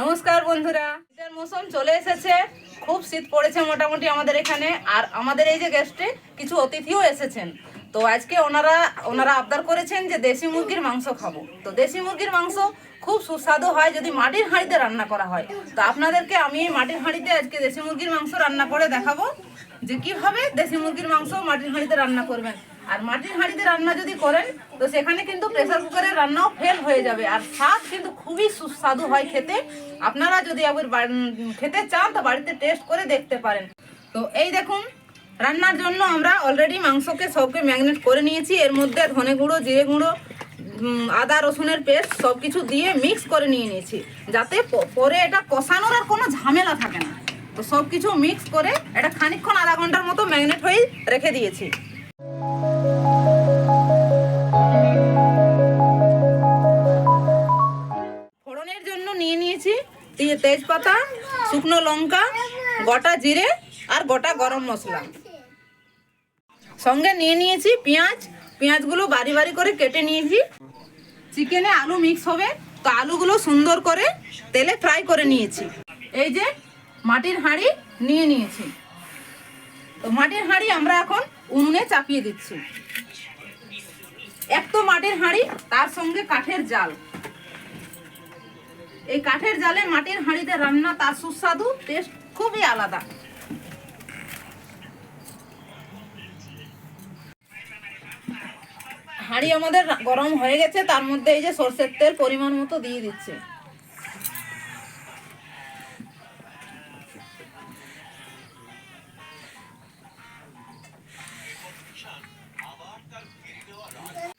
নমস্কার বন্ধুরা। শীতের মৌসুম চলে এসেছে। খুব শীত পড়েছে মোটামুটি আমাদের এখানে। আর আমাদের এই যে গেস্টে কিছু অতিথিও এসেছেন। তো আজকে ওনারা ওনারা আবদার করেছেন যে দেশি মুরগির মাংস খাব। তো দেশি মুরগির মাংস খুব সুস্বাদু হয় যদি মাটির হাঁড়িতে রান্না করা হয়। তো আপনাদেরকে আমি মাটির হাঁড়িতে আজকে দেশি মুরগির মাংস রান্না করে দেখাবো। যে কীভাবে দেশি মুরগির মাংস মাটির হাঁড়িতে রান্না করবেন। আর মাটির হাঁড়িতে রান্না যদি করেন, তো সেখানে কিন্তু প্রেসার কুকারের রান্নাও ফেল হয়ে যাবে। আর স্বাদ কিন্তু খুবই সুস্বাদু হয় খেতে। আপনারা যদি আবার খেতে চান, তো বাড়িতে টেস্ট করে দেখতে পারেন। তো এই দেখুন, রান্নার জন্য আমরা অলরেডি মাংসকে সবকে ম্যাগনেট করে নিয়েছি। এর মধ্যে ধনে গুঁড়ো, জিরে গুঁড়ো আদা, রসুনের পেস্ট সব কিছু দিয়ে মিক্স করে নিয়ে নিয়েছি। যাতে পরে এটা কষানোর আর কোনো ঝামেলা থাকে না। তো সব কিছু মিক্স করে এটা খানিকক্ষণ আধা ঘণ্টার মতো ম্যাগনেট হয়ে রেখে দিয়েছি। ফোড়নের জন্য নিয়ে নিয়েছি তেজপাতা, শুকনো লঙ্কা, গোটা জিরে আর গোটা গরম মশলা। সঙ্গে নিয়ে নিয়েছি পেঁয়াজ। পেঁয়াজগুলো বারি বারি করে কেটে নিয়েছি। চিকেনে আলু মিক্স হবে। তো আলুগুলো সুন্দর করে তেলে ফ্রাই করে নিয়েছি। এই যে মাটির হাঁড়ি নিয়ে নিয়েছি। তো মাটির হাঁড়ি আমরা এখন উনুনে চাপিয়ে দিচ্ছি। এক তো মাটির হাঁড়ি, তার সঙ্গে কাঠের জাল। এই কাঠের জালে মাটির হাঁড়িতে রান্না তার সুস্বাদু, টেস্ট খুবই আলাদা। হাঁড়ি আমাদের গরম হয়ে গেছে, তার মধ্যে এই যে সর্ষের তেল পরিমাণ মতো দিয়ে দিচ্ছে।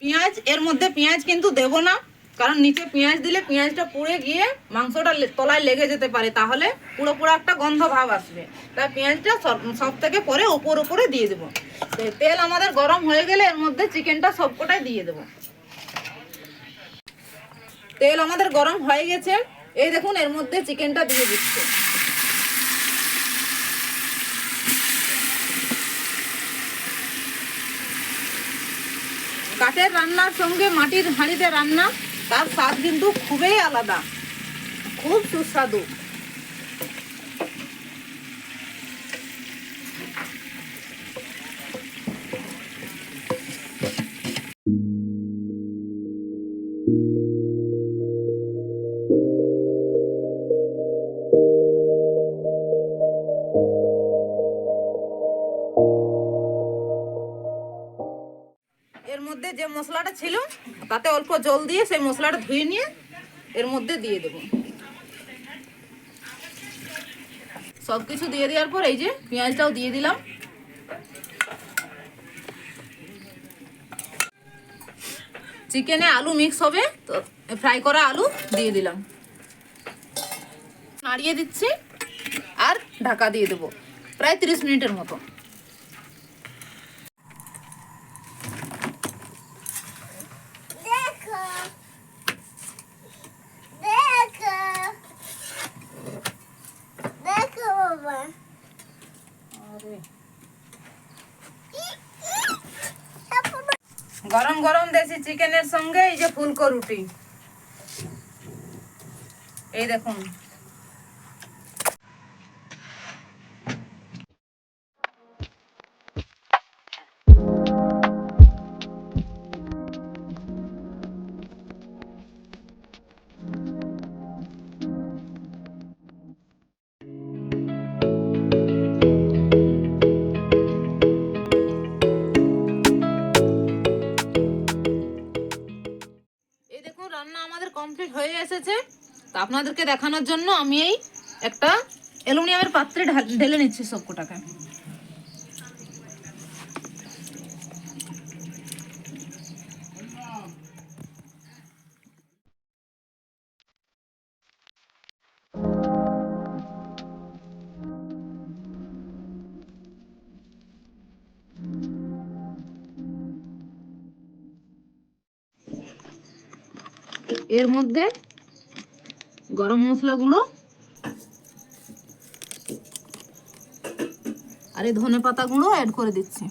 পেঁয়াজ, এর মধ্যে পেঁয়াজ কিন্তু দেব না। কারণ নিচে পেঁয়াজ দিলে পেঁয়াজটা পুড়ে গিয়ে মাংসটা তলায় লেগে যেতে পারে। তাহলে পুরো পুরো একটা গন্ধ ভাব আসবে। তাই পেঁয়াজটা সব- থেকে পরে উপর উপরে দিয়ে দেবো। তেল আমাদের গরম হয়ে গেলে এর মধ্যে চিকেনটা সবকটাই দিয়ে দেবো। তেল আমাদের গরম হয়ে গেছে। এই দেখুন, এর মধ্যে চিকেনটা দিয়ে দিচ্ছে। কাঠের রান্নার সঙ্গে মাটির হাঁড়িতে রান্না তার স্বাদ কিন্তু খুবই আলাদা। খুব সুস্বাদু। এর মধ্যে যে মশলাটা ছিল, তাতে অল্প জল দিয়ে সেই মশলাটা ধুয়ে নিয়ে এর মধ্যে দিয়ে দেব। সব কিছু দিয়ে দেওয়ার পর এই যে পেঁয়াজটাও দিয়ে দিলাম। চিকেনে আলু মিক্স হবে, তো ফ্রাই করা আলু দিয়ে দিলাম। নাড়িয়ে দিচ্ছি আর ঢাকা দিয়ে দেবো, প্রায় তিরিশ মিনিটের মতো। গরম গরম দেশি চিকেনের সঙ্গে এই যে ফুলকো রুটি। এই দেখুন। হয়ে এসেছে। তো আপনাদেরকে দেখানোর জন্য আমি এই একটা অ্যালুমিনিয়ামের পাত্রে ঢাল- নিচ্ছি সবকটাকে। এর মধ্যে গরম মশলা গুঁড়ো আর এই ধনে পাতা গুঁড়ো অ্যাড করে দিচ্ছি।